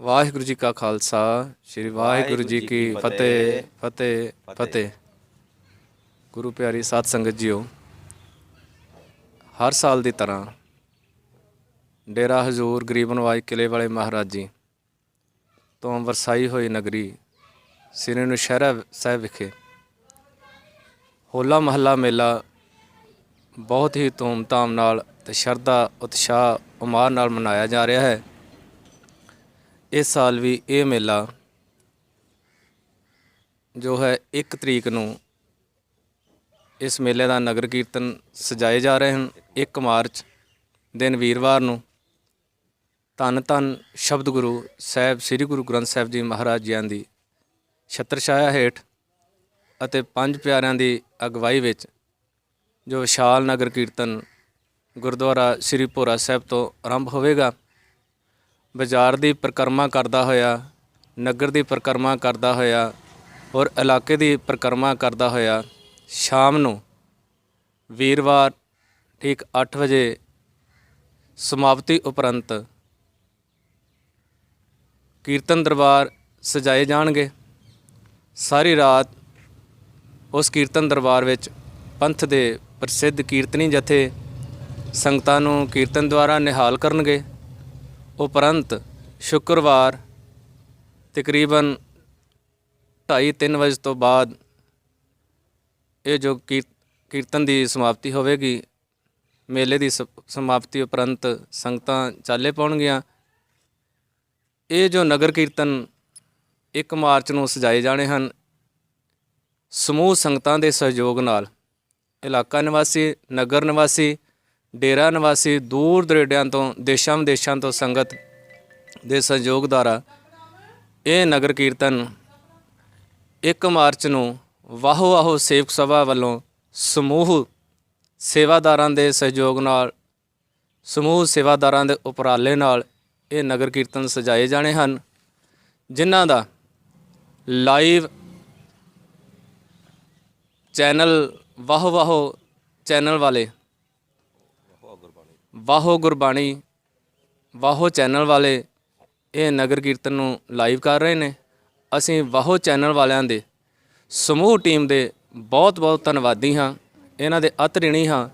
ਵਾਹਿਗੁਰੂ ਜੀ ਕਾ ਖਾਲਸਾ ਸ੍ਰੀ ਵਾਹਿਗੁਰੂ ਜੀ ਕੀ ਫਤਿਹ। ਫਤਿਹ ਫਤਿਹ। ਗੁਰੂ ਪਿਆਰੀ ਸਾਧ ਸੰਗਤ ਜੀਓ ਹਰ ਸਾਲ ਦੀ ਤਰ੍ਹਾਂ ਡੇਰਾ ਹਜ਼ੂਰ ਗਰੀਬ ਨਵਾਜ ਕਿਲੇ ਵਾਲੇ ਮਹਾਰਾਜ ਜੀ ਤੋਂ ਵਰਸਾਈ ਹੋਈ ਨਗਰੀ ਸ੍ਰੀ ਨੁਸ਼ਹਿਰਾ ਸਾਹਿਬ ਵਿਖੇ ਹੋਲਾ ਮਹੱਲਾ ਮੇਲਾ ਬਹੁਤ ਹੀ ਧੂਮ-ਧਾਮ ਨਾਲ ਤੇ ਸ਼ਰਧਾ ਉਤਸ਼ਾਹ ਉਮਾਰ ਨਾਲ ਮਨਾਇਆ ਜਾ ਰਿਹਾ ਹੈ। ਇਸ ਸਾਲ ਵੀ ਇਹ ਮੇਲਾ ਜੋ ਹੈ 1 ਤਰੀਕ ਨੂੰ ਇਸ ਮੇਲੇ ਦਾ ਨਗਰ ਕੀਰਤਨ ਸਜਾਏ ਜਾ ਰਹੇ ਹਨ। 1 ਮਾਰਚ ਦਿਨ ਵੀਰਵਾਰ ਨੂੰ ਧੰਨ ਧੰਨ ਸ਼ਬਦ ਗੁਰੂ ਸਾਹਿਬ, ਸ੍ਰੀ ਗੁਰੂ ਗ੍ਰੰਥ ਸਾਹਿਬ ਜੀ ਮਹਾਰਾਜ ਜੀਆਂ ਦੀ ਛਤਰ ਛਾਇਆ ਹੇਠ ਅਤੇ ਪੰਜ ਪਿਆਰਿਆਂ ਦੀ ਅਗਵਾਈ ਵਿੱਚ ਜੋ ਵਿਸ਼ਾਲ ਨਗਰ ਕੀਰਤਨ ਗੁਰਦੁਆਰਾ ਸ੍ਰੀ ਭੋਰਾ ਸਾਹਿਬ ਤੋਂ ਆਰੰਭ ਹੋਵੇਗਾ ਬਾਜ਼ਾਰ ਦੀ ਪਰਿਕਰਮਾ ਕਰਦਾ ਹੋਇਆ, ਨਗਰ ਦੀ ਪਰਿਕਰਮਾ ਕਰਦਾ ਹੋਇਆ ਔਰ ਇਲਾਕੇ ਦੀ ਪਰਿਕਰਮਾ ਕਰਦਾ ਹੋਇਆ ਸ਼ਾਮ ਨੂੰ ਵੀਰਵਾਰ ਠੀਕ 8 ਵਜੇ ਸਮਾਪਤੀ ਉਪਰੰਤ ਕੀਰਤਨ ਦਰਬਾਰ ਸਜਾਏ ਜਾਣਗੇ। ਸਾਰੀ ਰਾਤ ਉਸ ਕੀਰਤਨ ਦਰਬਾਰ ਵਿੱਚ ਪੰਥ ਦੇ ਪ੍ਰਸਿੱਧ ਕੀਰਤਨੀ ਜਥੇ ਸੰਗਤਾਂ ਨੂੰ ਕੀਰਤਨ ਦੁਆਰਾ ਨਿਹਾਲ ਕਰਨਗੇ। ਉਪਰੰਤ ਸ਼ੁੱਕਰਵਾਰ ਤਕਰੀਬਨ 2:30 ਵਜੇ ਤੋਂ ਬਾਅਦ ਇਹ ਜੋ ਕੀਰ- ਕੀਰਤਨ ਦੀ ਸਮਾਪਤੀ ਹੋਵੇਗੀ, ਮੇਲੇ ਦੀ ਸ- ਸਮਾਪਤੀ ਉਪਰੰਤ ਸੰਗਤਾਂ ਚਾਲੇ ਪਾਉਣਗੀਆਂ। ਇਹ ਜੋ ਨਗਰ ਕੀਰਤਨ 1 ਮਾਰਚ ਨੂੰ ਸਜਾਏ ਜਾਣੇ ਹਨ, ਸਮੂਹ ਸੰਗਤਾਂ ਦੇ ਸਹਿਯੋਗ ਨਾਲ। ਇਲਾਕਾ ਨਿਵਾਸੀ, ਨਗਰ ਨਿਵਾਸੀ ਡੇਰਾ ਨਿਵਾਸੀ ਦੂਰ ਦਰੇਡਿਆਂ ਤੋਂ, ਦੇਸ਼ਾਂ ਵਿਦੇਸ਼ਾਂ ਤੋਂ ਸੰਗਤ ਦੇ ਸਹਿਯੋਗ ਦੁਆਰਾ ਇਹ ਨਗਰ ਕੀਰਤਨ 1 ਮਾਰਚ ਨੂੰ ਵਾਹੋ ਵਾਹੋ ਸੇਵਕ ਸਭਾ ਵੱਲੋਂ ਸਮੂਹ ਸੇਵਾਦਾਰਾਂ ਦੇ ਸਹਿਯੋਗ ਨਾਲ, ਸਮੂਹ ਸੇਵਾਦਾਰਾਂ ਦੇ ਉਪਰਾਲੇ ਨਾਲ ਇਹ ਨਗਰ ਕੀਰਤਨ ਸਜਾਏ ਜਾਣੇ ਹਨ, ਜਿਨ੍ਹਾਂ ਦਾ live channel, Waho Waho channel ਵਾਲੇ ਵਾਹੋ ਗੁਰਬਾਣੀ, ਵਾਹੋ ਚੈਨਲ ਵਾਲੇ ਇਹ ਨਗਰ ਕੀਰਤਨ ਨੂੰ ਲਾਈਵ ਕਰ ਰਹੇ ਨੇ। ਅਸੀਂ ਵਾਹੋ ਚੈਨਲ ਵਾਲਿਆਂ ਦੇ ਸਮੂਹ ਟੀਮ ਦੇ ਬਹੁਤ ਬਹੁਤ ਧੰਨਵਾਦੀ ਹਾਂ। ਇਹਨਾਂ ਦੇ ਅਤਰਿਣੀ ਹਾਂ,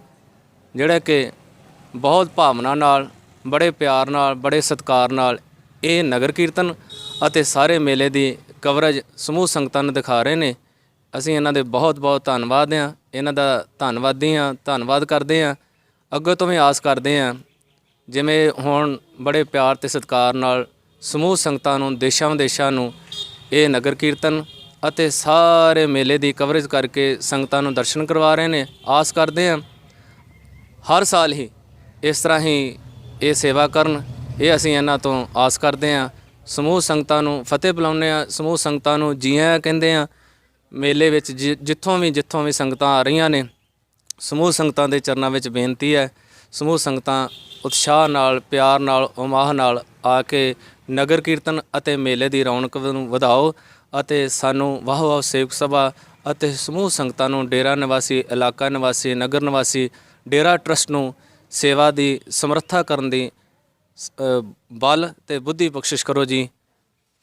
ਜਿਹੜਾ ਕਿ ਬਹੁਤ ਭਾਵਨਾ ਨਾਲ, ਬੜੇ ਪਿਆਰ ਨਾਲ, ਬੜੇ ਸਤਿਕਾਰ ਨਾਲ ਇਹ ਨਗਰ ਕੀਰਤਨ ਅਤੇ ਸਾਰੇ ਮੇਲੇ ਦੀ ਕਵਰੇਜ ਸਮੂਹ ਸੰਗਤਾਂ ਨੂੰ ਦਿਖਾ ਰਹੇ ਨੇ। ਅਸੀਂ ਇਹਨਾਂ ਦੇ ਬਹੁਤ ਬਹੁਤ ਧੰਨਵਾਦ ਹਾਂ। ਇਹਨਾਂ ਦਾ ਧੰਨਵਾਦੀ ਹਾਂ, ਧੰਨਵਾਦ ਕਰਦੇ ਹਾਂ। ਅੱਗੇ ਤੋਂ ਵੀ ਆਸ ਕਰਦੇ ਹਾਂ, ਜਿਵੇਂ ਹੁਣ ਬੜੇ ਪਿਆਰ ਤੇ ਸਤਿਕਾਰ ਨਾਲ ਸਮੂਹ ਸੰਗਤਾਂ ਨੂੰ, ਦੇਸ਼ਾਂ ਵਿਦੇਸ਼ਾਂ ਨੂੰ ਇਹ ਨਗਰ ਕੀਰਤਨ ਅਤੇ ਸਾਰੇ ਮੇਲੇ ਦੀ ਕਵਰੇਜ ਕਰਕੇ ਸੰਗਤਾਂ ਨੂੰ ਦਰਸ਼ਨ ਕਰਵਾ ਰਹੇ ਨੇ। ਆਸ ਕਰਦੇ ਹਾਂ, ਹਰ ਸਾਲ ਹੀ ਇਸ ਤਰ੍ਹਾਂ ਹੀ ਇਹ ਸੇਵਾ ਕਰਨ, ਇਹ ਅਸੀਂ ਇਹਨਾਂ ਤੋਂ ਆਸ ਕਰਦੇ ਹਾਂ। ਸਮੂਹ ਸੰਗਤਾਂ ਨੂੰ ਫਤਿਹ ਬੁਲਾਉਂਦੇ ਹਾਂ, ਸਮੂਹ ਸੰਗਤਾਂ ਨੂੰ ਜੀਆਂ ਕਹਿੰਦੇ ਹਾਂ, ਮੇਲੇ ਵਿੱਚ ਜਿ- ਜਿੱਥੋਂ ਵੀ ਜਿੱਥੋਂ ਵੀ ਸੰਗਤਾਂ ਆ ਰਹੀਆਂ ਨੇ ਸਮੂਹ ਸੰਗਤਾਂ ਦੇ ਚਰਨਾਂ ਵਿੱਚ ਬੇਨਤੀ ਹੈ, ਸਮੂਹ ਸੰਗਤਾਂ ਉਤਸ਼ਾਹ ਨਾਲ, ਪਿਆਰ ਨਾਲ, ਉਮਾਹ ਨਾਲ ਆ ਕੇ ਨਗਰ ਕੀਰਤਨ ਅਤੇ ਮੇਲੇ ਦੀ ਰੌਣਕ ਨੂੰ ਵਧਾਓ ਅਤੇ ਸਾਨੂੰ ਵਾਹ ਵਾਹ ਸੇਵਕ ਸਭਾ ਅਤੇ ਸਮੂਹ ਸੰਗਤਾਂ ਨੂੰ ਡੇਰਾ ਨਿਵਾਸੀ, ਇਲਾਕਾ ਨਿਵਾਸੀ, ਨਗਰ ਨਿਵਾਸੀ, ਡੇਰਾ ਟਰਸਟ ਨੂੰ ਸੇਵਾ ਦੀ ਸਮਰੱਥਾ ਕਰਨ ਦੀ ਸ- ਬਲ ਤੇ ਬੁੱਧੀ ਬਖਸ਼ਿਸ਼ ਕਰੋ ਜੀ।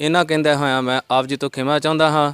ਇਹਨਾਂ ਕਹਿੰਦਾ ਹੋਇਆ ਮੈਂ ਆਪ ਜੀ ਤੋਂ ਖਿਮਾ ਚਾਹੁੰਦਾ ਹਾਂ।